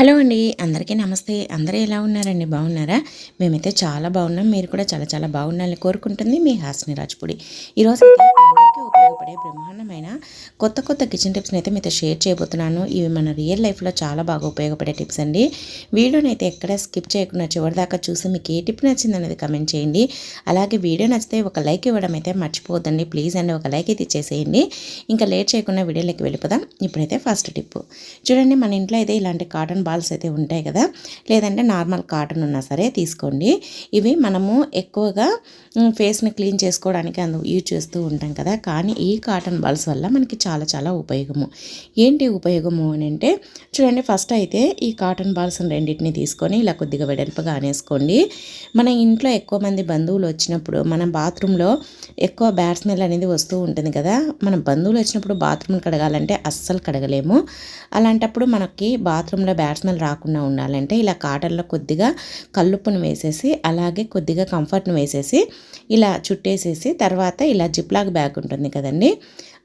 Hello అండి అందరికీ నమస్తే. అందరూ ఎలా ఉన్నారండి? బాగున్నారా? మేమైతే చాలా బాగున్నాం. మీరు కూడా చాలా చాలా బాగున్నారని కోరుకుంటుంది మీ హాస్ని రాజపూడి. ఈరోజు అందరికీ ఉపయోగపడే బ్రహ్మాండమైన కొత్త కొత్త కిచెన్ టిప్స్ని అయితే మీతో షేర్ చేయబోతున్నాను. ఇవి మన రియల్ లైఫ్లో చాలా బాగా ఉపయోగపడే టిప్స్ అండి. వీడియోని అయితే ఎక్కడ స్కిప్ చేయకుండా చివరిదాకా చూసి మీకు ఏ టిప్ నచ్చింది అనేది కమెంట్ చేయండి. అలాగే వీడియో నచ్చితే ఒక లైక్ ఇవ్వడం అయితే మర్చిపోవద్దండి. ప్లీజ్ అండి ఒక లైక్ అయితే ఇచ్చేసేయండి. ఇంకా లేట్ చేయకుండా వీడియోలోకి వెళ్ళిపోదాం. ఇప్పుడైతే ఫస్ట్ టిప్ చూడండి మన ఇంట్లో అయితే ఇలాంటి కాటన్ బాల్స్ అయితే ఉంటాయి కదా. లేదంటే నార్మల్ కాటన్ ఉన్నా సరే తీసుకోండి. ఇవి మనము ఎక్కువగా ఫేస్ని క్లీన్ చేసుకోవడానికి అందు యూజ్ చేస్తూ ఉంటాం కదా. కానీ ఈ కాటన్ బాల్స్ వల్ల మనకి చాలా చాలా ఉపయోగము. ఏంటి ఉపయోగము అని అంటే చూడండి ఫస్ట్ అయితే ఈ కాటన్ బాల్స్ రెండింటిని తీసుకొని ఇలా కొద్దిగా వెడల్పుగా అనేసుకోండి మన ఇంట్లో ఎక్కువ మంది బంధువులు వచ్చినప్పుడు మన బాత్రూంలో ఎక్కువ బ్యాడ్ స్మెల్ అనేది వస్తూ ఉంటుంది కదా మన బంధువులు వచ్చినప్పుడు బాత్రూమ్ని కడగాలంటే అస్సలు కడగలేము. అలాంటప్పుడు మనకి బాత్రూంలో బ్యాడ్ స్మెల్ రాకుండా ఉండాలంటే ఇలా కాటన్లో కొద్దిగా కల్లుప్పును వేసేసి అలాగే కొద్దిగా కంఫర్ట్ను వేసేసి ఇలా చుట్టేసేసి తర్వాత ఇలా జిప్లాక్ బ్యాగ్ ఉంటుంది ఉంటుంది కదండి.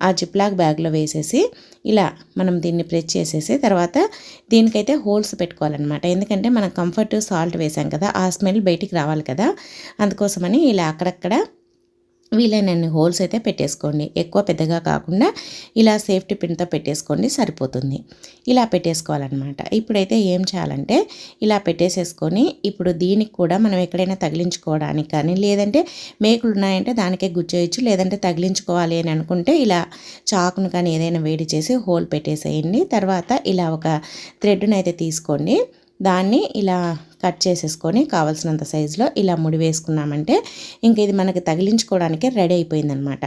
ఆ జిప్లాక్ బ్యాగ్లో వేసేసి ఇలా మనం దీన్ని ప్రెస్ చేసేసి తర్వాత దీనికైతే హోల్స్ పెట్టుకోవాలన్నమాట. ఎందుకంటే మనం కంఫర్ట్ సాల్ట్ వేసాం కదా ఆ స్మెల్ బయటికి రావాలి కదా. అందుకోసమని ఇలా అక్కడక్కడ వీలైనన్ని హోల్స్ అయితే పెట్టేసుకోండి. ఎక్కువ పెద్దగా కాకుండా ఇలా సేఫ్టీ పిన్తో పెట్టేసుకోండి సరిపోతుంది. ఇలా పెట్టేసుకోవాలన్నమాట. ఇప్పుడైతే ఏం చేయాలంటే ఇలా పెట్టేసేసుకొని ఇప్పుడు దీనికి కూడా మనం ఎక్కడైనా తగిలించుకోవడానికి కానీ లేదంటే మేకులు ఉన్నాయంటే దానికే గుచ్చేయచ్చు లేదంటే తగిలించుకోవాలి అని అనుకుంటే ఇలా చాకును కానీ ఏదైనా వేడి చేసి హోల్ పెట్టేసేయండి. తర్వాత ఇలా ఒక థ్రెడ్ను అయితే తీసుకోండి. దాన్ని ఇలా కట్ చేసేసుకొని కావాల్సినంత సైజులో ఇలా ముడి వేసుకున్నామంటే ఇంక ఇది మనకి తగిలించుకోవడానికి రెడీ అయిపోయిందనమాట.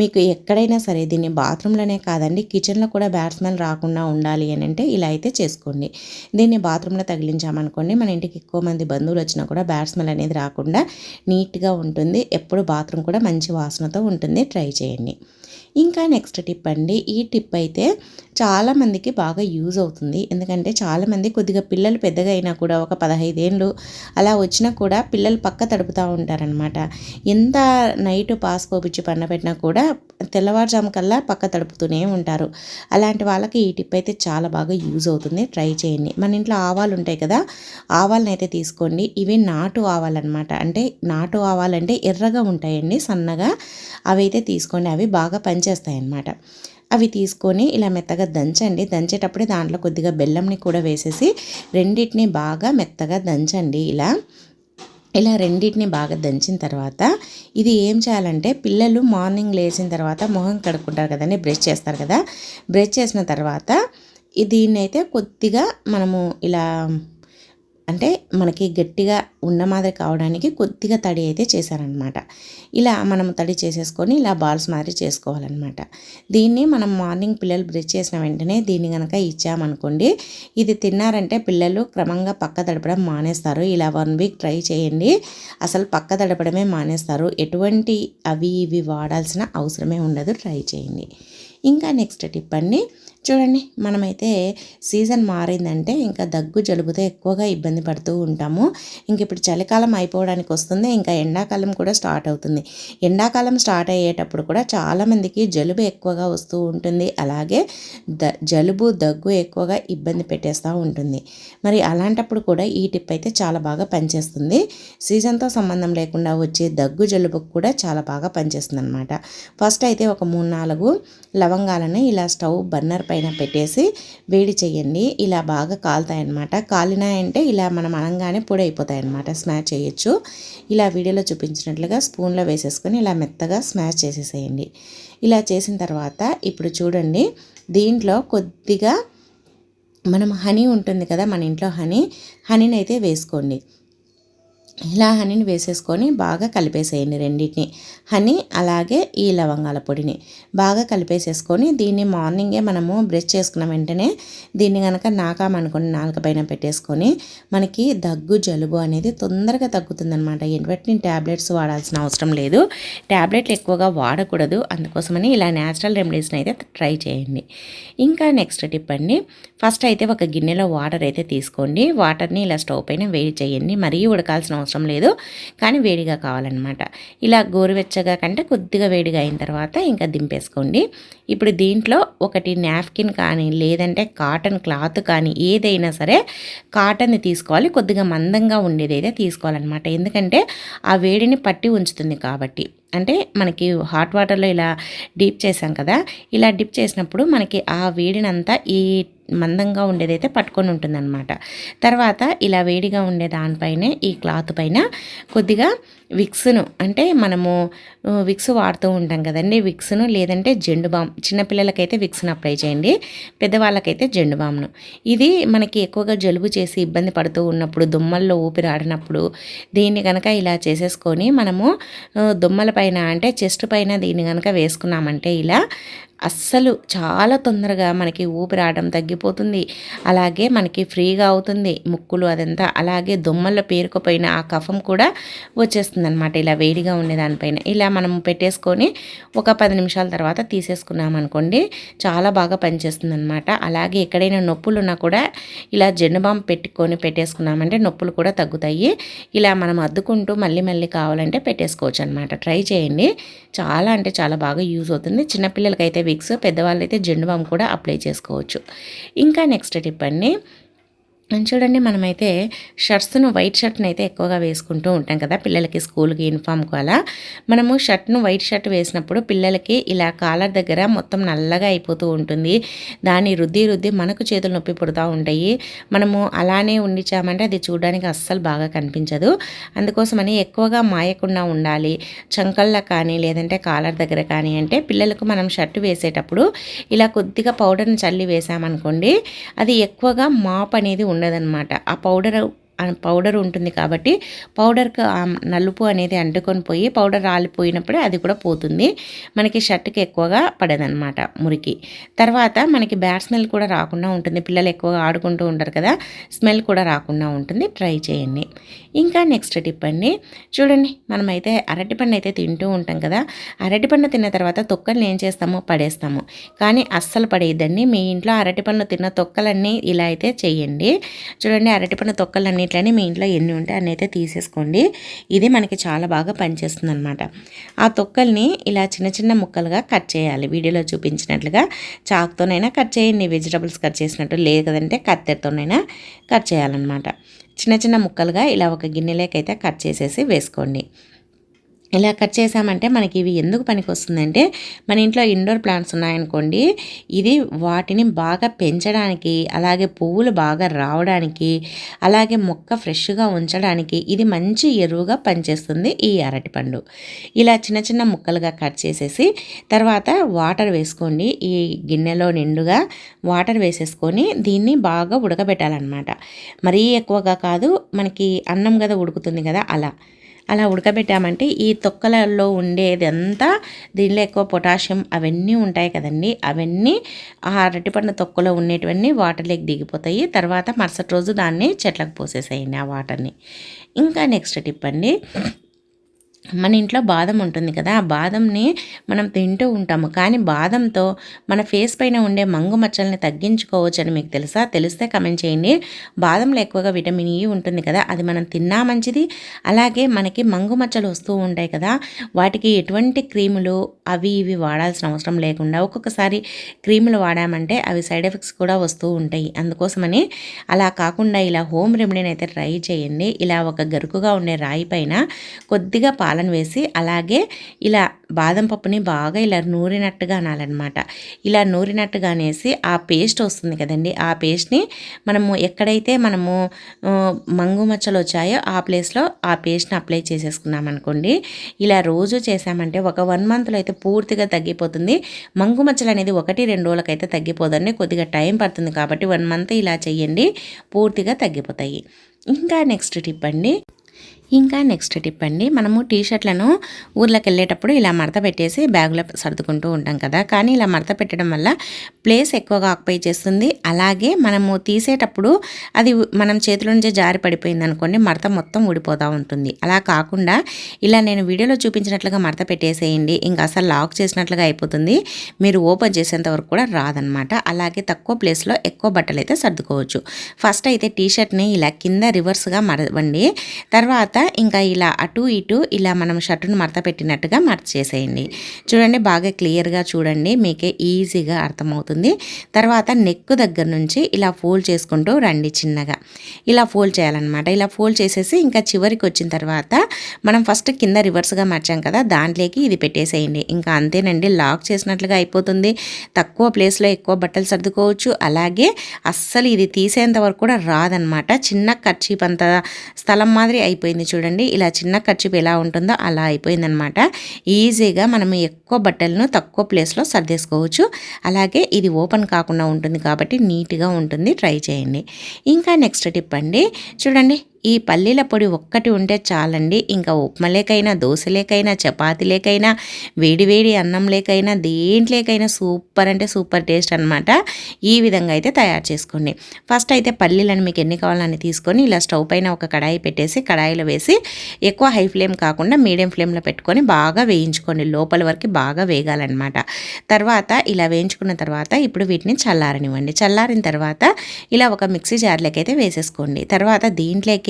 మీకు ఎక్కడైనా సరే దీన్ని బాత్రూంలోనే కాదండి కిచెన్లో కూడా బ్యాడ్ స్మెల్ రాకుండా ఉండాలి అని అంటే ఇలా అయితే చేసుకోండి. దీన్ని బాత్రూంలో తగిలించామనుకోండి మన ఇంటికి ఎక్కువ మంది బంధువులు వచ్చినా కూడా బ్యాడ్ స్మెల్ అనేది రాకుండా నీట్గా ఉంటుంది. ఎప్పుడు బాత్రూమ్ కూడా మంచి వాసనతో ఉంటుంది. ట్రై చేయండి. ఇంకా నెక్స్ట్ టిప్ అండి ఈ టిప్ అయితే చాలామందికి బాగా యూజ్ అవుతుంది. ఎందుకంటే చాలామంది కొద్దిగా పిల్లలు పెద్దగా అయినా కూడా ఒక పదహైదేళ్ళు అలా వచ్చినా కూడా పిల్లలు పక్క తడుపుతూ ఉంటారనమాట ఎంత నైట్ పాస్ పోపిచ్చి పండబెట్టినా కూడా తెల్లవారుజాము కల్లా పక్క తడుపుతూనే ఉంటారు. అలాంటి వాళ్ళకి ఈ టిప్ అయితే చాలా బాగా యూజ్ అవుతుంది. ట్రై చేయండి. మన ఇంట్లో ఆవాలు ఉంటాయి కదా ఆవాలను అయితే తీసుకోండి. ఇవి నాటు ఆవాలన్నమాట. అంటే నాటు ఆవాలంటే ఎర్రగా ఉంటాయండి సన్నగా. అవి అయితే తీసుకోండి. అవి బాగా పనిచేస్తాయి అన్నమాట అవి తీసుకొని ఇలా మెత్తగా దంచండి. దంచేటప్పుడే దాంట్లో కొద్దిగా బెల్లంని కూడా వేసేసి రెండింటిని బాగా మెత్తగా దంచండి ఇలా. ఇలా రెండింటిని బాగా దంచిన తర్వాత ఇది ఏం చేయాలంటే పిల్లలు మార్నింగ్ లేచిన తర్వాత మొహం కడుక్కుంటారు కదండి బ్రష్ చేస్తారు కదా. బ్రష్ చేసిన తర్వాత దీన్నైతే దీన్ని అయితే కొద్దిగా మనము ఇలా అంటే మనకి గట్టిగా ఉన్న మాదిరి కావడానికి కొద్దిగా తడి అయితే చేశారనమాట ఇలా మనం తడి చేసేసుకొని ఇలా బాల్స్ మాదిరి చేసుకోవాలన్నమాట. దీన్ని మనం మార్నింగ్ పిల్లలు బ్రష్ చేసిన వెంటనే దీన్ని కనుక ఇచ్చామనుకోండి ఇది తిన్నారంటే పిల్లలు క్రమంగా పక్క తడపడం మానేస్తారు. ఇలా వన్ వీక్ ట్రై చేయండి. అసలు పక్క తడపడమే మానేస్తారు. ఎటువంటి అవి ఇవి వాడాల్సిన అవసరమే ఉండదు. ట్రై చేయండి. ఇంకా నెక్స్ట్ టిప్ అండి చూడండి మనమైతే సీజన్ మారిందంటే ఇంకా దగ్గు జలుబుతో ఎక్కువగా ఇబ్బంది పడుతూ ఉంటాము. ఇంక ఇప్పుడు చలికాలం అయిపోవడానికి వస్తుంది ఇంకా ఎండాకాలం కూడా స్టార్ట్ అవుతుంది. ఎండాకాలం స్టార్ట్ అయ్యేటప్పుడు కూడా చాలామందికి జలుబు ఎక్కువగా వస్తూ ఉంటుంది. అలాగే ద జలుబు దగ్గు ఎక్కువగా ఇబ్బంది పెట్టేస్తూ ఉంటుంది. మరి అలాంటప్పుడు కూడా ఈ టిప్ అయితే చాలా బాగా పనిచేస్తుంది. సీజన్తో సంబంధం లేకుండా వచ్చే దగ్గు జలుబుకు కూడా చాలా బాగా పనిచేస్తుంది అనమాట ఫస్ట్ అయితే ఒక మూడు నాలుగు లవంగాలను ఇలా స్టవ్ బర్నర్ పై పైన పెట్టేసి వేడి చేయండి ఇలా బాగా కాలుతాయన్నమాట. కాలినాయంటే ఇలా మనం అనగానే పొడి అయిపోతాయి అన్నమాట స్మాష్ చేయొచ్చు. ఇలా వీడియోలో చూపించినట్లుగా స్పూన్లో వేసేసుకొని ఇలా మెత్తగా స్మాష్ చేసేసేయండి. ఇలా చేసిన తర్వాత ఇప్పుడు చూడండి దీంట్లో కొద్దిగా మనం హనీ ఉంటుంది కదా మన ఇంట్లో హనీ హనీని అయితే వేసుకోండి. ఇలా హనీని వేసేసుకొని బాగా కలిపేసేయండి రెండింటిని. హనీ అలాగే ఈ లవంగాల పొడిని బాగా కలిపేసేసుకొని దీన్ని మార్నింగే మనము బ్రష్ చేసుకున్న వెంటనే దీన్ని కనుక నాకామనుకొని నాలుక పైన పెట్టేసుకొని మనకి దగ్గు జలుబు అనేది తొందరగా తగ్గుతుందన్నమాట. ఎటువంటి ట్యాబ్లెట్స్ వాడాల్సిన అవసరం లేదు. ట్యాబ్లెట్లు ఎక్కువగా వాడకూడదు. అందుకోసమని ఇలా న్యాచురల్ రెమెడీస్ని అయితే ట్రై చేయండి. ఇంకా నెక్స్ట్ టిప్ అండి ఫస్ట్ అయితే ఒక గిన్నెలో వాటర్ అయితే తీసుకోండి. వాటర్ని ఇలా స్టవ్ పైన వేడి చేయండి. మరీ ఉడకాల్సిన అవసరం లేదు. కానీ వేడిగా కావాలన్నమాట. ఇలా గోరువెచ్చగా కంటే కొద్దిగా వేడిగా అయిన తర్వాత ఇంకా దింపేసుకోండి. ఇప్పుడు దీంట్లో ఒకటి నాప్కిన్ కానీ లేదంటే కాటన్ క్లాత్ కానీ ఏదైనా సరే కాటన్ని తీసుకోవాలి. కొద్దిగా మందంగా ఉండేది అయితే తీసుకోవాలన్నమాట. ఎందుకంటే ఆ వేడిని పట్టి ఉంచుతుంది కాబట్టి. అంటే మనకి హాట్ వాటర్లో ఇలా డీప్ చేసాం కదా ఇలా డిప్ చేసినప్పుడు మనకి ఆ వేడినంతా ఈ మందంగా ఉండేదైతే పట్టుకొని ఉంటుందన్నమాట. తర్వాత ఇలా వేడిగా ఉండే దానిపైనే ఈ క్లాత్ పైన కొద్దిగా విక్స్ను అంటే మనము విక్స్ వాడుతూ ఉంటాం కదండి. విక్స్ను లేదంటే జెండు బామ్ చిన్నపిల్లలకైతే విక్స్ను అప్లై చేయండి. పెద్దవాళ్ళకైతే జెండు బామ్ను. ఇది మనకి ఎక్కువగా జలుబు చేసి ఇబ్బంది పడుతూ ఉన్నప్పుడు దుమ్మల్లో ఊపిరి ఆడినప్పుడు దీన్ని కనుక ఇలా చేసేసుకొని మనము దుమ్మల పైన అంటే చెస్ట్ పైన దీన్ని కనుక వేసుకున్నామంటే ఇలా అస్సలు చాలా తొందరగా మనకి ఊపిరాడడం తగ్గిపోతుంది. అలాగే మనకి ఫ్రీగా అవుతుంది ముక్కులు అదంతా. అలాగే దుమ్మల్లో పేరుకుపోయిన ఆ కఫం కూడా వచ్చేస్తుంది. అనమాట ఇలా వేడిగా ఉండే దానిపైన. ఇలా మనం పెట్టేసుకొని ఒక పది నిమిషాల తర్వాత తీసేసుకున్నాం అనుకోండి చాలా బాగా పనిచేస్తుంది అనమాట అలాగే ఎక్కడైనా నొప్పులు ఉన్నా కూడా ఇలా జెండుబాంబు పెట్టుకొని పెట్టేసుకున్నామంటే నొప్పులు కూడా తగ్గుతాయి. ఇలా మనం అద్దుకుంటూ మళ్ళీ మళ్ళీ కావాలంటే పెట్టేసుకోవచ్చు అనమాట ట్రై చేయండి. చాలా అంటే చాలా బాగా యూజ్ అవుతుంది. చిన్నపిల్లలకైతే విక్స్ పెద్దవాళ్ళైతే జెండు బామ్ కూడా అప్లై చేసుకోవచ్చు. ఇంకా నెక్స్ట్ టిప్ అండి. చూడండి మనమైతే షర్ట్స్ను వైట్ షర్ట్ని అయితే ఎక్కువగా వేసుకుంటూ ఉంటాం కదా పిల్లలకి స్కూల్కి యూనిఫామ్కు అలా. మనము షర్ట్ను వైట్ షర్ట్ వేసినప్పుడు పిల్లలకి ఇలా కాలర్ దగ్గర మొత్తం నల్లగా అయిపోతూ ఉంటుంది. దాన్ని రుద్ది రుద్ది మనకు చేతులు నొప్పి పుడుతూ ఉంటాయి. మనము అలానే ఉండిచామంటే అది చూడడానికి అస్సలు బాగా కనిపించదు. అందుకోసమని ఎక్కువగా మాయకుండా ఉండాలి. చంకల్లా కానీ లేదంటే కాలర్ దగ్గర కానీ అంటే పిల్లలకు మనం షర్ట్ వేసేటప్పుడు ఇలా కొద్దిగా పౌడర్ని చల్లి వేసామనుకోండి అది ఎక్కువగా మాప్ అనేది ఉండదన్నమాట. ఆ పౌడర్ పౌడర్ ఉంటుంది కాబట్టి పౌడర్కి నలుపు అనేది అంటుకొని పోయి పౌడర్ రాలిపోయినప్పుడే అది కూడా పోతుంది. మనకి షర్ట్కి ఎక్కువగా పడదనమాట మురికి. తర్వాత మనకి బ్యాడ్ స్మెల్ కూడా రాకుండా ఉంటుంది. పిల్లలు ఎక్కువగా ఆడుకుంటూ ఉంటారు కదా స్మెల్ కూడా రాకుండా ఉంటుంది. ట్రై చేయండి. ఇంకా నెక్స్ట్ టిప్ అండి. చూడండి మనమైతే అరటిపండు అయితే తింటూ ఉంటాం కదా అరటిపండు తిన్న తర్వాత తొక్కల్ని ఏం చేస్తామో పడేస్తాము. కానీ అస్సలు పడేయద్దండి. మీ ఇంట్లో అరటిపండు తిన్న తొక్కలన్నీ ఇలా అయితే చేయండి. చూడండి అరటిపండు తొక్కలన్నీ ఇట్లని మీ ఇంట్లో ఎన్ని ఉంటే అన్ని అయితే తీసేసుకోండి. ఇది మనకి చాలా బాగా పనిచేస్తుంది అనమాట ఆ తొక్కల్ని ఇలా చిన్న చిన్న ముక్కలుగా కట్ చేయాలి. వీడియోలో చూపించినట్లుగా చాక్తోనైనా కట్ చేయండి. వెజిటబుల్స్ కట్ చేసినట్టు లేదు కదంటే కత్తెరతోనైనా కట్ చేయాలన్నమాట. చిన్న చిన్న ముక్కలుగా ఇలా ఒక గిన్నెలోకైతే కట్ చేసేసి వేసుకోండి. ఇలా కట్ చేసామంటే మనకి ఇవి ఎందుకు పనికి వస్తుందంటే మన ఇంట్లో ఇండోర్ ప్లాంట్స్ ఉన్నాయనుకోండి ఇది వాటిని బాగా పెంచడానికి అలాగే పువ్వులు బాగా రావడానికి అలాగే మొక్క ఫ్రెష్గా ఉంచడానికి ఇది మంచి ఎరువుగా పనిచేస్తుంది ఈ అరటిపండు ఇలా చిన్న చిన్న ముక్కలుగా కట్ చేసేసి తర్వాత వాటర్ వేసుకోండి. ఈ గిన్నెలో నిండుగా వాటర్ వేసేసుకొని దీన్ని బాగా ఉడకబెట్టాలన్నమాట. మరీ ఎక్కువగా కాదు మనకి అన్నం కదా ఉడుకుతుంది కదా అలా. అలా ఉడకబెట్టామంటే ఈ తొక్కలలో ఉండేదంతా దీనిలో ఎక్కువ పొటాషియం అవన్నీ ఉంటాయి కదండి. అవన్నీ ఆ అరటిపండు తొక్కలో ఉండేటివన్నీ వాటర్లోకి దిగిపోతాయి. తర్వాత మరుసటి రోజు దాన్ని చెట్లకు పోసేసేయండి ఆ వాటర్ని. ఇంకా నెక్స్ట్ టిప్ అండి. మన ఇంట్లో బాదం ఉంటుంది కదా ఆ బాదంని మనం తింటూ ఉంటాము. కానీ బాదంతో మన ఫేస్ పైన ఉండే మంగు మచ్చల్ని తగ్గించుకోవచ్చు అని మీకు తెలుసా? తెలిస్తే కమెంట్ చేయండి. బాదంలో ఎక్కువగా విటమిన్ ఈ ఉంటుంది కదా అది మనం తిన్నా మంచిది. అలాగే మనకి మంగు మచ్చలు వస్తూ ఉంటాయి కదా వాటికి ఎటువంటి క్రీములు అవి ఇవి వాడాల్సిన అవసరం లేకుండా ఒక్కొక్కసారి క్రీములు వాడామంటే అవి సైడ్ ఎఫెక్ట్స్ కూడా వస్తూ ఉంటాయి. అందుకోసమని అలా కాకుండా ఇలా హోమ్ రెమెడీని అయితే ట్రై చేయండి. ఇలా ఒక గరుకుగా ఉండే రాయి పైన కొద్దిగా పాల పాలను వేసి అలాగే ఇలా బాదం పప్పుని బాగా ఇలా నూరినట్టుగా అనాలన్నమాట. ఇలా నూరినట్టుగా అనేసి ఆ పేస్ట్ వస్తుంది కదండి. ఆ పేస్ట్ని మనము ఎక్కడైతే మనము మంగు మచ్చలు వచ్చాయో ఆ ప్లేస్లో ఆ పేస్ట్ని అప్లై చేసేసుకున్నాం అనుకోండి. ఇలా రోజు చేసామంటే ఒక వన్ మంత్లో అయితే పూర్తిగా తగ్గిపోతుంది. మంగు మచ్చలు అనేది ఒకటి రెండు రోజులకైతే తగ్గిపోదండి. కొద్దిగా టైం పడుతుంది కాబట్టి వన్ మంత్ ఇలా చేయండి పూర్తిగా తగ్గిపోతాయి. ఇంకా నెక్స్ట్ టిప్ అండి. ఇంకా నెక్స్ట్ టిప్ అండి మనము టీ షర్ట్లను ఊర్లోకి వెళ్ళేటప్పుడు ఇలా మడత పెట్టేసి బ్యాగులో సర్దుకుంటూ ఉంటాం కదా. కానీ ఇలా మడత పెట్టడం వల్ల ప్లేస్ ఎక్కువగా ఆక్యుపై చేస్తుంది. అలాగే మనము తీసేటప్పుడు అది మనం చేతిలో నుంచి జారి పడిపోయింది అనుకోండి మడత మొత్తం ఊడిపోతూ ఉంటుంది. అలా కాకుండా ఇలా నేను వీడియోలో చూపించినట్లుగా మడత పెట్టేసేయండి. ఇంకా అసలు లాక్ చేసినట్లుగా అయిపోతుంది. మీరు ఓపెన్ చేసేంత వరకు కూడా రాదనమాట. అలాగే తక్కువ ప్లేస్లో ఎక్కువ బట్టలు అయితే సర్దుకోవచ్చు. ఫస్ట్ అయితే టీ షర్ట్ని ఇలా కింద రివర్స్గా మరవండి తర్వాత ఇంకా ఇలా అటు ఇటు ఇలా మనం షర్టును మడత పెట్టినట్టుగా మడత చేసేయండి. చూడండి బాగా క్లియర్గా చూడండి మీకే ఈజీగా అర్థమవుతుంది. తర్వాత నెక్ దగ్గర నుంచి ఇలా ఫోల్డ్ చేసుకుంటూ రండి చిన్నగా. ఇలా ఫోల్డ్ చేయాలన్నమాట. ఇలా ఫోల్డ్ చేసేసి ఇంకా చివరికి వచ్చిన తర్వాత మనం ఫస్ట్ కింద రివర్స్గా మార్చాం కదా దాంట్లోకి ఇది పెట్టేసేయండి. ఇంకా అంతేనండి లాక్ చేసినట్లుగా అయిపోతుంది. తక్కువ ప్లేస్లో ఎక్కువ బట్టలు సర్దుకోవచ్చు. అలాగే అస్సలు ఇది తీసేంత వరకు కూడా రాదనమాట చిన్న ఖర్చీప్ అంత స్థలం మాదిరి అయిపోయింది చూడండి. ఇలా చిన్న ఖర్చుపు ఎలా ఉంటుందో అలా అయిపోయిందనమాట. ఈజీగా మనం ఎక్కువ బట్టలను తక్కువ ప్లేస్లో సర్దేసుకోవచ్చు. అలాగే ఇది ఓపెన్ కాకుండా ఉంటుంది కాబట్టి నీట్గా ఉంటుంది. ట్రై చేయండి. ఇంకా నెక్స్ట్ టిప్ అండి. చూడండి ఈ పల్లీల పొడి ఒక్కటి ఉంటే చాలండి. ఇంకా ఉప్మలేకైనా దోశలేకైనా చపాతీలేకైనా వేడివేడి అన్నం లేకైనా దేంట్లేకైనా సూపర్ అంటే సూపర్ టేస్ట్ అనమాట ఈ విధంగా అయితే తయారు చేసుకోండి. ఫస్ట్ అయితే పల్లీలను మీకు ఎన్ని కావాలని తీసుకొని ఇలా స్టవ్ పైన ఒక కడాయి పెట్టేసి కడాయిలో వేసి ఎక్కువ హై ఫ్లేమ్ కాకుండా మీడియం ఫ్లేమ్లో పెట్టుకొని బాగా వేయించుకోండి. లోపల వరకు బాగా వేగాలన్నమాట. తర్వాత ఇలా వేయించుకున్న తర్వాత ఇప్పుడు వీటిని చల్లారనివ్వండి. చల్లారిన తర్వాత ఇలా ఒక మిక్సీ జార్లోకి అయితే వేసేసుకోండి. తర్వాత దీంట్లోకి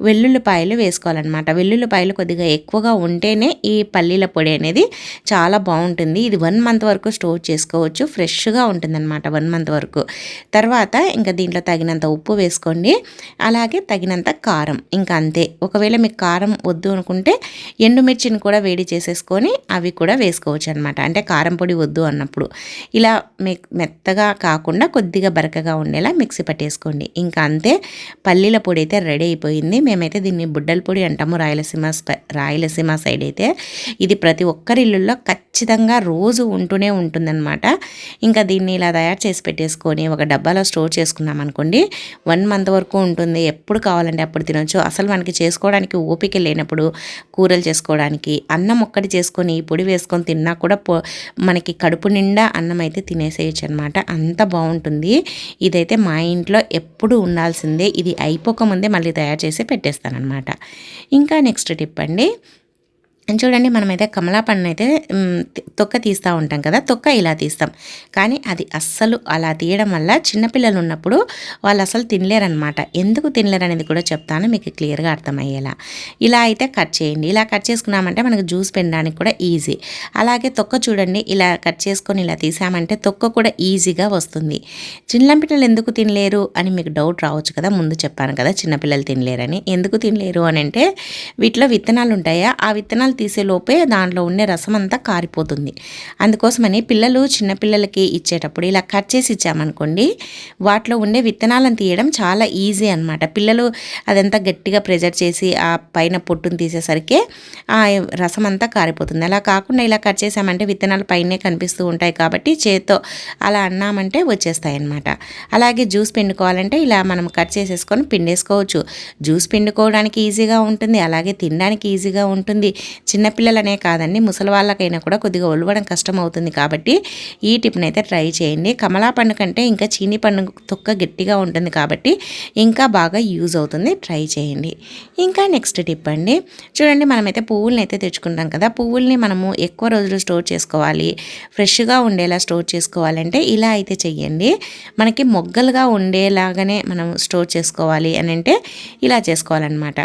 వెల్లుల్లిపాయలు వేసుకోవాలన్నమాట. వెల్లుల్లిపాయలు కొద్దిగా ఎక్కువగా ఉంటేనే ఈ పల్లీల పొడి అనేది చాలా బాగుంటుంది. ఇది వన్ మంత్ వరకు స్టోర్ చేసుకోవచ్చు. ఫ్రెష్గా ఉంటుందన్నమాట వన్ మంత్ వరకు. తర్వాత ఇంకా దీంట్లో తగినంత ఉప్పు వేసుకోండి. అలాగే తగినంత కారం. ఇంకా అంతే. ఒకవేళ మీకు కారం వద్దు అనుకుంటే ఎండుమిర్చిని కూడా వేడి చేసేసుకొని అవి కూడా వేసుకోవచ్చు అనమాట అంటే కారం పొడి వద్దు అన్నప్పుడు. ఇలా మెత్తగా కాకుండా కొద్దిగా బరకగా ఉండేలా మిక్సీ పట్టేసుకోండి. ఇంకా అంతే. పల్లీల పొడి అయితే రెడీ అయిపోయింది. మేమైతే దీన్ని బుడ్డల పొడి అంటాము రాయలసీమ రాయలసీమ సైడ్ అయితే. ఇది ప్రతి ఒక్కరి ఇల్లుల్లో ఖచ్చితంగా రోజు ఉంటూనే ఉంటుందన్నమాట. ఇంకా దీన్ని ఇలా తయారు చేసి పెట్టేసుకొని ఒక డబ్బాలో స్టోర్ చేసుకున్నాం అనుకోండి వన్ మంత్ వరకు ఉంటుంది. ఎప్పుడు కావాలంటే అప్పుడు తినొచ్చు. అసలు మనకి చేసుకోవడానికి ఓపిక లేనప్పుడు కూరలు చేసుకోవడానికి అన్నం ఒక్కటి చేసుకొని ఈ పొడి వేసుకొని తిన్నా కూడా మనకి కడుపు నిండా అన్నం అయితే తినేసేయచ్చు అనమాట అంత బాగుంటుంది. ఇదైతే మా ఇంట్లో ఎప్పుడు ఉండాల్సిందే. ఇది అయిపోకముందే మళ్ళీ తయారు చేసి పెట్టేస్తానమాట ఇంకా నెక్స్ట్ టిప్ అండి చూడండి మనమైతే కమలా పండును అయితే తొక్క తీస్తూ ఉంటాం కదా తొక్క ఇలా తీస్తాం. కానీ అది అస్సలు అలా తీయడం వల్ల చిన్నపిల్లలు ఉన్నప్పుడు వాళ్ళు అసలు తినలేరనమాట ఎందుకు తినలేరు అనేది కూడా చెప్తాను మీకు క్లియర్గా అర్థమయ్యేలా. ఇలా అయితే కట్ చేయండి. ఇలా కట్ చేసుకున్నామంటే మనకు జ్యూస్ పెనడానికి కూడా ఈజీ. అలాగే తొక్క చూడండి ఇలా కట్ చేసుకొని ఇలా తీసామంటే తొక్క కూడా ఈజీగా వస్తుంది. చిన్నపిల్లలు ఎందుకు తినలేరు అని మీకు డౌట్ రావచ్చు కదా ముందు చెప్పాను కదా చిన్నపిల్లలు తినలేరని. ఎందుకు తినలేరు అని అంటే వీటిలో విత్తనాలు ఉంటాయా? ఆ విత్తనాలు తీసే తీసేలోపే దాంట్లో ఉండే రసం అంతా కారిపోతుంది. అందుకోసమని పిల్లలు చిన్నపిల్లలకి ఇచ్చేటప్పుడు ఇలా కట్ చేసి ఇచ్చామనుకోండి వాటిలో ఉండే విత్తనాలను తీయడం చాలా ఈజీ అనమాట పిల్లలు అదంతా గట్టిగా ప్రెజర్ చేసి ఆ పైన పొట్టును తీసేసరికి ఆ రసం అంతా కారిపోతుంది. అలా కాకుండా ఇలా కట్ చేసామంటే విత్తనాలు పైనే కనిపిస్తూ ఉంటాయి కాబట్టి చేత్తో అలా అన్నామంటే వచ్చేస్తాయి అన్నమాట అలాగే జ్యూస్ పిండుకోవాలంటే ఇలా మనం కట్ చేసేసుకొని పిండేసుకోవచ్చు. జ్యూస్ పిండుకోవడానికి ఈజీగా ఉంటుంది అలాగే తినడానికి ఈజీగా ఉంటుంది. చిన్నపిల్లలనే కాదండి ముసలి వాళ్ళకైనా కూడా కొద్దిగా ఒలవడం కష్టం అవుతుంది కాబట్టి ఈ టిప్ని అయితే ట్రై చేయండి. కమలా పండు కంటే ఇంకా చీనీ పండు తొక్క గట్టిగా ఉంటుంది కాబట్టి ఇంకా బాగా యూజ్ అవుతుంది. ట్రై చేయండి. ఇంకా నెక్స్ట్ టిప్ అండి. చూడండి మనమైతే పువ్వుల్ని అయితే తెచ్చుకుంటాం కదా పువ్వుల్ని మనము ఎక్కువ రోజులు స్టోర్ చేసుకోవాలి ఫ్రెష్గా ఉండేలా స్టోర్ చేసుకోవాలంటే ఇలా అయితే చెయ్యండి. మనకి మొగ్గలుగా ఉండేలాగానే మనం స్టోర్ చేసుకోవాలి అని అంటే ఇలా చేసుకోవాలన్నమాట.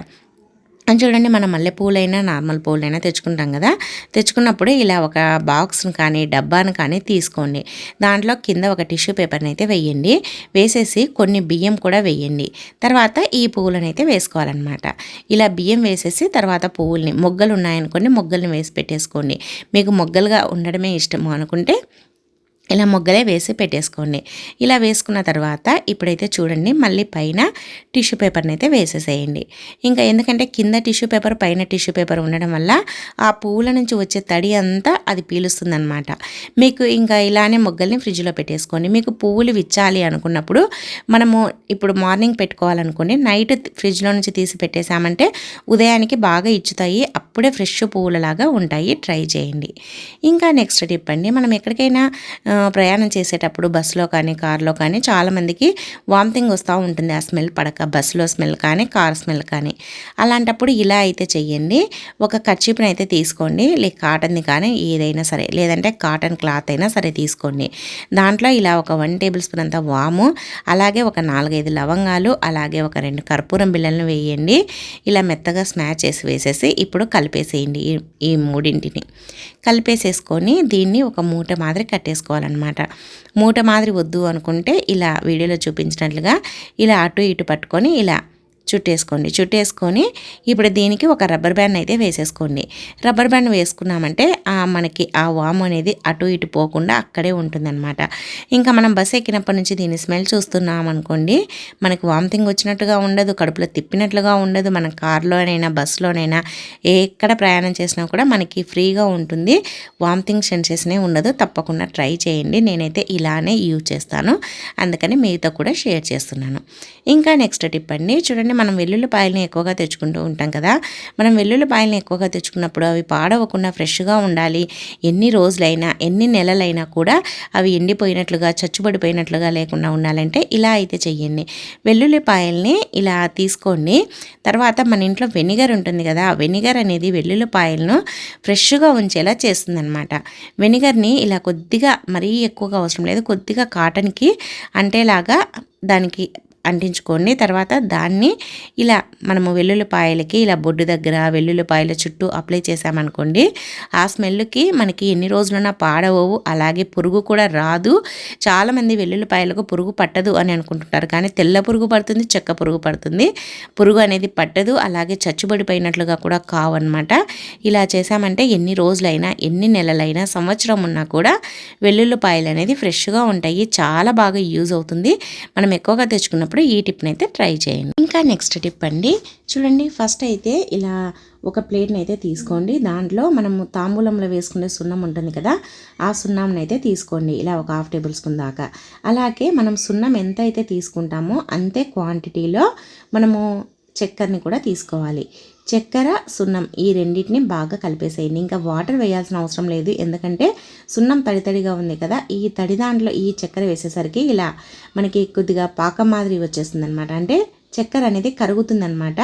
చూడండి మనం మల్లెపూలైనా నార్మల్ పూలైనా తెచ్చుకుంటాం కదా. తెచ్చుకున్నప్పుడు ఇలా ఒక బాక్స్ని కానీ డబ్బాను కానీ తీసుకోండి. దాంట్లో కింద ఒక టిష్యూ పేపర్ని అయితే వేయండి. వేసేసి కొన్ని బియ్యం కూడా వేయండి. తర్వాత ఈ పువ్వులను అయితే వేసుకోవాలన్నమాట. ఇలా బియ్యం వేసేసి తర్వాత పువ్వుల్ని మొగ్గలు ఉన్నాయనుకోండి మొగ్గల్ని వేసి పెట్టేసుకోండి. మీకు మొగ్గలుగా ఉండడమే ఇష్టము అనుకుంటే ఇలా మొగ్గలే వేసి పెట్టేసుకోండి. ఇలా వేసుకున్న తర్వాత ఇప్పుడైతే చూడండి మళ్ళీ పైన టిష్యూ పేపర్ని అయితే వేసేసేయండి. ఇంకా ఎందుకంటే కింద టిష్యూ పేపర్ పైన టిష్యూ పేపర్ ఉండడం వల్ల ఆ పువ్వుల నుంచి వచ్చే తడి అంతా అది పీలుస్తుందనమాట మీకు ఇంకా ఇలానే మొగ్గల్ని ఫ్రిడ్జ్లో పెట్టేసుకోండి. మీకు పువ్వులు విచ్చాలి అనుకున్నప్పుడు మనము ఇప్పుడు మార్నింగ్ పెట్టుకోవాలనుకోండి నైట్ ఫ్రిడ్జ్లో నుంచి తీసి పెట్టేశామంటే ఉదయానికి బాగా ఇచ్చుతాయి. అప్పుడే ఫ్రెష్ పువ్వులలాగా ఉంటాయి. ట్రై చేయండి. ఇంకా నెక్స్ట్ టిప్ అండి మనం ఎక్కడికైనా ప్రయాణం చేసేటప్పుడు బస్సులో కానీ కార్లో కానీ చాలామందికి వామిటింగ్ వస్తూ ఉంటుంది. ఆ స్మెల్ పడక బస్సులో స్మెల్ కానీ కార్ స్మెల్ కానీ. అలాంటప్పుడు ఇలా అయితే చెయ్యండి. ఒక కర్చీప్ని అయితే తీసుకోండి. లేక కాటన్ది కానీ ఏదైనా సరే లేదంటే కాటన్ క్లాత్ అయినా సరే తీసుకోండి. దాంట్లో ఇలా ఒక వన్ టేబుల్ స్పూన్ అంత వాము అలాగే ఒక నాలుగైదు లవంగాలు అలాగే ఒక రెండు కర్పూరం బిళ్ళలను వేయండి. ఇలా మెత్తగా స్మాచ్ చేసి వేసేసి ఇప్పుడు కలిపేసేయండి ఈ మూడింటిని. కలిపేసేసుకొని దీన్ని ఒక మూట మాదిరి కట్టేసుకోవాలన్నమాట మూట మాదిరి వద్దు అనుకుంటే ఇలా వీడియోలో చూపించినట్లుగా ఇలా అటు ఇటు పట్టుకొని ఇలా చుట్టేసుకోండి. చుట్టేసుకొని ఇప్పుడు దీనికి ఒక రబ్బర్ బ్యాండ్ అయితే వేసేసుకోండి. రబ్బర్ బ్యాండ్ వేసుకున్నామంటే మనకి ఆ వాము అనేది అటు ఇటు పోకుండా అక్కడే ఉంటుందన్నమాట. ఇంకా మనం బస్ ఎక్కినప్పటి నుంచి దీని స్మెల్ చూస్తున్నాం అనుకోండి మనకి వామిటింగ్ వచ్చినట్టుగా ఉండదు కడుపులో తిప్పినట్లుగా ఉండదు. మనం కార్లోనైనా బస్సులోనైనా ఎక్కడ ప్రయాణం చేసినా కూడా మనకి ఫ్రీగా ఉంటుంది. వామిటింగ్ సెన్సేషనే ఉండదు. తప్పకుండా ట్రై చేయండి. నేనైతే ఇలానే యూజ్ చేస్తాను. అందుకని మీతో కూడా షేర్ చేస్తున్నాను. ఇంకా నెక్స్ట్ టిప్ అండి. చూడండి మనం వెల్లుల్లిపాయలని ఎక్కువగా తెచ్చుకుంటూ ఉంటాం కదా. మనం వెల్లుల్లిపాయలని ఎక్కువగా తెచ్చుకున్నప్పుడు అవి పాడవకుండా ఫ్రెష్గా ఉండాలి. ఎన్ని రోజులైనా ఎన్ని నెలలైనా కూడా అవి ఎండిపోయినట్లుగా చచ్చుబడిపోయినట్లుగా లేకుండా ఉండాలంటే ఇలా అయితే చెయ్యండి. వెల్లుల్లిపాయల్ని ఇలా తీసుకోండి. తర్వాత మన ఇంట్లో వెనిగర్ ఉంటుంది కదా వెనిగర్ అనేది వెల్లుల్లిపాయలను ఫ్రెష్గా ఉంచేలా చేస్తుందన్నమాట. వెనిగర్ని ఇలా కొద్దిగా మరీ ఎక్కువగా అవసరం లేదు కొద్దిగా కాటన్కి అంటేలాగా దానికి అంటించుకోండి తర్వాత దాన్ని ఇలా మనము వెల్లుల్లిపాయలకి ఇలా బొడ్డు దగ్గర వెల్లుల్లిపాయల చుట్టూ అప్లై చేసామనుకోండి ఆ స్మెల్కి మనకి ఎన్ని రోజులున్నా పాడవవు. అలాగే పురుగు కూడా రాదు. చాలామంది వెల్లుల్లిపాయలకు పురుగు పట్టదు అని అనుకుంటుంటారు. కానీ తెల్ల పురుగు పడుతుంది చెక్క పురుగు పడుతుంది. పురుగు అనేది పట్టదు. అలాగే చచ్చుబడిపోయినట్లుగా కూడా కావన్నమాట. ఇలా చేసామంటే ఎన్ని రోజులైనా ఎన్ని నెలలైనా సంవత్సరం ఉన్నా కూడా వెల్లుల్లిపాయలు అనేది ఫ్రెష్గా ఉంటాయి. చాలా బాగా యూజ్ అవుతుంది. మనం ఎక్కువగా తెచ్చుకున్నప్పుడు చేసినప్పుడు ఈ టిప్ని అయితే ట్రై చేయండి. ఇంకా నెక్స్ట్ టిప్ అండి. చూడండి ఫస్ట్ అయితే ఇలా ఒక ప్లేట్ని అయితే తీసుకోండి. దాంట్లో మనము తాంబూలంలో వేసుకునే సున్నం ఉంటుంది కదా ఆ సున్నంని అయితే తీసుకోండి. ఇలా ఒక హాఫ్ టేబుల్ స్పూన్ దాకా. అలాగే మనం సున్నం ఎంత అయితే తీసుకుంటామో అంతే క్వాంటిటీలో మనము చక్కెరని కూడా తీసుకోవాలి. చక్కెర సున్నం ఈ రెండింటిని బాగా కలిపేసేయండి. ఇంకా వాటర్ వేయాల్సిన అవసరం లేదు. ఎందుకంటే సున్నం తడి తడిగా ఉంది కదా ఈ తడి దాంట్లో ఈ చక్కెర వేసేసరికి ఇలా మనకి కొద్దిగా పాకం మాదిరి వచ్చేస్తుంది అనమాట అంటే చక్కెర అనేది కరుగుతుందనమాట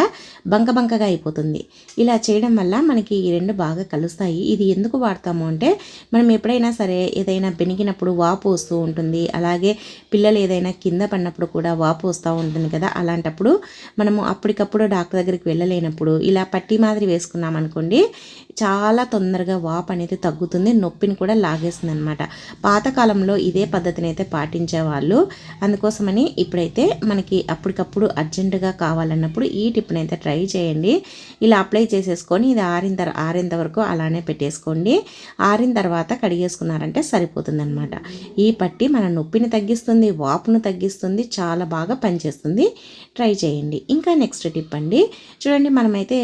బంక బంకగా అయిపోతుంది. ఇలా చేయడం వల్ల మనకి ఈ రెండు బాగా కలుస్తాయి. ఇది ఎందుకు వాడతాము అంటే మనం ఎప్పుడైనా సరే ఏదైనా బెనికినప్పుడు వాపు వస్తూ ఉంటుంది. అలాగే పిల్లలు ఏదైనా కింద పడినప్పుడు కూడా వాపు వస్తూ ఉంటుంది కదా. అలాంటప్పుడు మనము అప్పటికప్పుడు డాక్టర్ దగ్గరికి వెళ్ళలేనప్పుడు ఇలా పట్టి మాదిరి వేసుకున్నాం అనుకోండి చాలా తొందరగా వాపు అనేది తగ్గుతుంది. నొప్పిని కూడా లాగేస్తుంది అనమాట పాతకాలంలో ఇదే పద్ధతిని అయితే పాటించేవాళ్ళు. అందుకోసమని ఇప్పుడైతే మనకి అప్పటికప్పుడు అర్జెంటుగా కావాలన్నప్పుడు ఈ టిప్ని అయితే ట్రై చేయండి. ఇలా అప్లై చేసేసుకొని ఇది ఆరిన తర్ ఆరేంత వరకు అలానే పెట్టేసుకోండి. ఆరిన తర్వాత కడిగేసుకున్నారంటే సరిపోతుందన్నమాట. ఈ పట్టి మన నొప్పిని తగ్గిస్తుంది వాపును తగ్గిస్తుంది చాలా బాగా పనిచేస్తుంది. ట్రై చేయండి. ఇంకా నెక్స్ట్ టిప్ అండి. చూడండి మనమైతే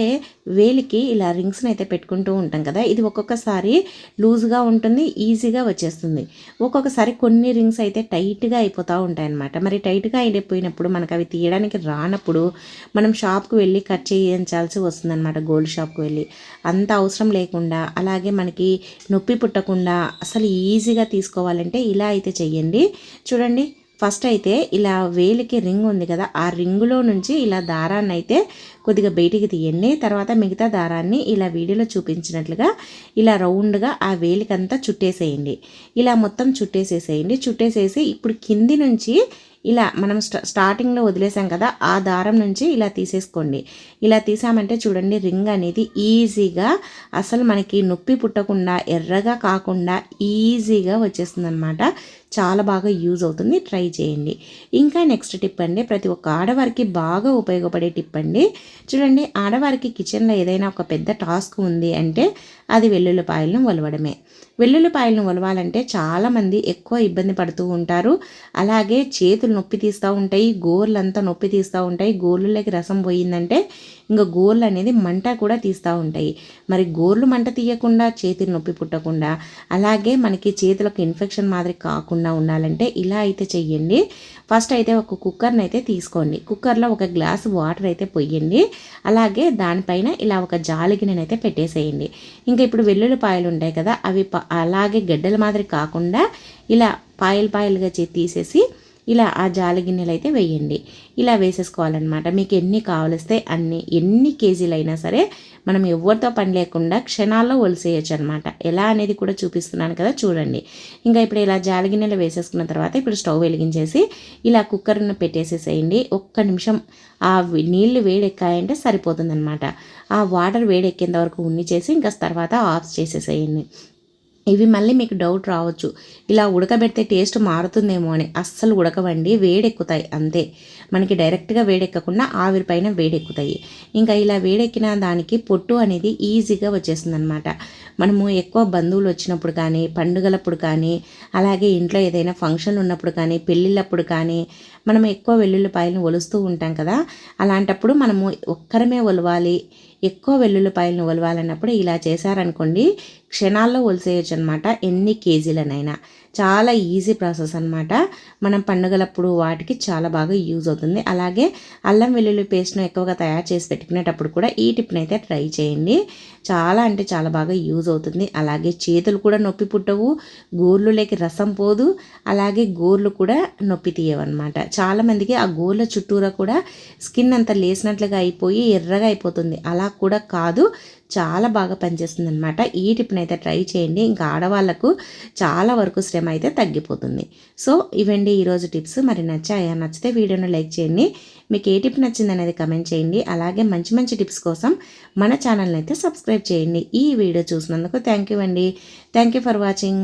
వేలికి ఇలా రింగ్స్ని అయితే పెట్టుకుంటూ ఉంటాం కదా. ఇది ఒక్కొక్కసారి లూజ్గా ఉంటుంది ఈజీగా వచ్చేస్తుంది. ఒక్కొక్కసారి కొన్ని రింగ్స్ అయితే టైట్గా అయిపోతూ ఉంటాయన్నమాట. మరి టైట్గా అయిపోయినప్పుడు మనకు అవి తీయడానికి రానప్పుడు మనం షాప్కి వెళ్ళి కట్ చేయించాల్సి వస్తుందన్నమాట గోల్డ్ షాప్కి వెళ్ళి. అంత అవసరం లేకుండా అలాగే మనకి నొప్పి పుట్టకుండా అసలు ఈజీగా తీసుకోవాలంటే ఇలా అయితే చెయ్యండి. చూడండి ఫస్ట్ అయితే ఇలా వేలికి రింగ్ ఉంది కదా ఆ రింగులో నుంచి ఇలా దారాన్ని అయితే కొద్దిగా బయటికి తీయండి. తర్వాత మిగతా దారాన్ని ఇలా వీడియోలో చూపించినట్లుగా ఇలా రౌండ్గా ఆ వేలికంతా చుట్టేసేయండి. ఇలా మొత్తం చుట్టేసేసేయండి. చుట్టేసేసి ఇప్పుడు కింది నుంచి ఇలా మనం స్టార్టింగ్లో వదిలేసాం కదా ఆ దారం నుంచి ఇలా తీసేసుకోండి. ఇలా తీసామంటే చూడండి రింగ్ అనేది ఈజీగా అసలు మనకి నొప్పి పుట్టకుండా ఎర్రగా కాకుండా ఈజీగా వచ్చేస్తుందన్నమాట. చాలా బాగా యూజ్ అవుతుంది. ట్రై చేయండి. ఇంకా నెక్స్ట్ టిప్ అండి ప్రతి ఒక్క ఆడవారికి బాగా ఉపయోగపడే టిప్ అండి చూడండి ఆడవారికి కిచెన్లో ఏదైనా ఒక పెద్ద టాస్క్ ఉంది అంటే అది వెల్లుల్లిపాయలను ఒలవడమే వెల్లుల్లిపాయలను ఒలవాలంటే చాలామంది ఎక్కువ ఇబ్బంది పడుతూ ఉంటారు. అలాగే చేతులు నొప్పి తీస్తూ ఉంటాయి గోర్లంతా నొప్పి తీస్తూ ఉంటాయి. గోర్లలోకి రసం పోయిందంటే ఇంకా గోర్లు అనేది మంట కూడా తీస్తూ ఉంటాయి. మరి గోర్లు మంట తీయకుండా చేతులు నొప్పి పుట్టకుండా అలాగే మనకి చేతులకు ఇన్ఫెక్షన్ మాదిరి కాకుండా ఉండాలంటే ఇలా అయితే చెయ్యండి. ఫస్ట్ అయితే ఒక కుక్కర్ని అయితే తీసుకోండి. కుక్కర్లో ఒక గ్లాస్ వాటర్ అయితే పొయ్యండి. అలాగే దానిపైన ఇలా ఒక జాలి గిన్నెనైతే పెట్టేసేయండి. ఇంకా ఇప్పుడు వెల్లుల్లిపాయలు ఉంటాయి కదా అవి అలాగే గడ్డల మాదిరి కాకుండా ఇలా పాయలు పాయలుగా తీసేసి ఇలా ఆ జాలి గిన్నెలు అయితే వేయండి. ఇలా వేసేసుకోవాలన్నమాట. మీకు ఎన్ని కావలిస్తే అన్ని ఎన్ని కేజీలు అయినా సరే మనం ఎవరితో పని లేకుండా క్షణాల్లో ఒలిసేయచ్చు అనమాట ఎలా అనేది కూడా చూపిస్తున్నాను కదా చూడండి. ఇంకా ఇప్పుడు ఇలా జాలి గిన్నెలు వేసేసుకున్న తర్వాత ఇప్పుడు స్టవ్ వెలిగించేసి ఇలా కుక్కర్ను పెట్టేసేసేయండి. ఒక్క నిమిషం ఆ నీళ్ళు వేడెక్కాయంటే సరిపోతుందనమాట ఆ వాటర్ వేడెక్కేంత వరకు ఉన్ని చేసి ఇంకా తర్వాత ఆఫ్ చేసేసేయండి. ఇవి మళ్ళీ మీకు డౌట్ రావచ్చు. ఇలా ఉడకబెడితే టేస్ట్ మారుతుందేమో అని. అస్సలు ఉడకవండి వేడెక్కుతాయి అంతే. మనకి డైరెక్ట్గా వేడెక్కకుండా ఆవిరి పైన వేడెక్కుతాయి. ఇంకా ఇలా వేడెక్కిన దానికి పొట్టు అనేది ఈజీగా వచ్చేస్తుంది అనమాట మనము ఎక్కువ బంధువులు వచ్చినప్పుడు కానీ పండుగలప్పుడు కానీ అలాగే ఇంట్లో ఏదైనా ఫంక్షన్లు ఉన్నప్పుడు కానీ పెళ్ళిళ్ళప్పుడు కానీ మనం ఎక్కువ వెల్లుల్లిపాయలను ఒలుస్తూ ఉంటాం కదా అలాంటప్పుడు మనము ఒక్కరమే ఒలవాలి ఎక్కువ వెల్లుల్లిపాయలను ఒలవాలన్నప్పుడు ఇలా చేశారనుకోండి క్షణాల్లో ఒలిసేయచ్చు అనమాట ఎన్ని కేజీలనైనా. చాలా ఈజీ ప్రాసెస్ అనమాట మనం పండుగలప్పుడు వాటికి చాలా బాగా యూజ్ అవుతుంది. అలాగే అల్లం వెల్లుల్లి పేస్ట్ను ఎక్కువగా తయారు చేసి పెట్టుకునేటప్పుడు కూడా ఈ టిప్ని అయితే ట్రై చేయండి. చాలా అంటే చాలా బాగా యూజ్ అవుతుంది. అలాగే చేతులు కూడా నొప్పి పుట్టవు గోర్లులోకి రసం పోదు అలాగే గోర్లు కూడా నొప్పి తీయవన్నమాట. చాలామందికి ఆ గోర్ల చుట్టూరా కూడా స్కిన్ అంతా లేసినట్లుగా అయిపోయి ఎర్రగా అయిపోతుంది. అలా కూడా కాదు. చాలా బాగా పనిచేస్తుంది అనమాట ఈ టిప్ని అయితే ట్రై చేయండి. ఇంకా ఆడవాళ్ళకు చాలా వరకు శ్రమ అయితే తగ్గిపోతుంది. సో ఇవండి ఈరోజు టిప్స్. మరి నచ్చాయా? నచ్చితే వీడియోను లైక్ చేయండి. మీకు ఏ టిప్ నచ్చింది అనేది కమెంట్ చేయండి. అలాగే మంచి మంచి టిప్స్ కోసం మన ఛానల్ని అయితే సబ్స్క్రైబ్ చేయండి. ఈ వీడియో చూసినందుకు థ్యాంక్ యూ అండి. Thank you for watching.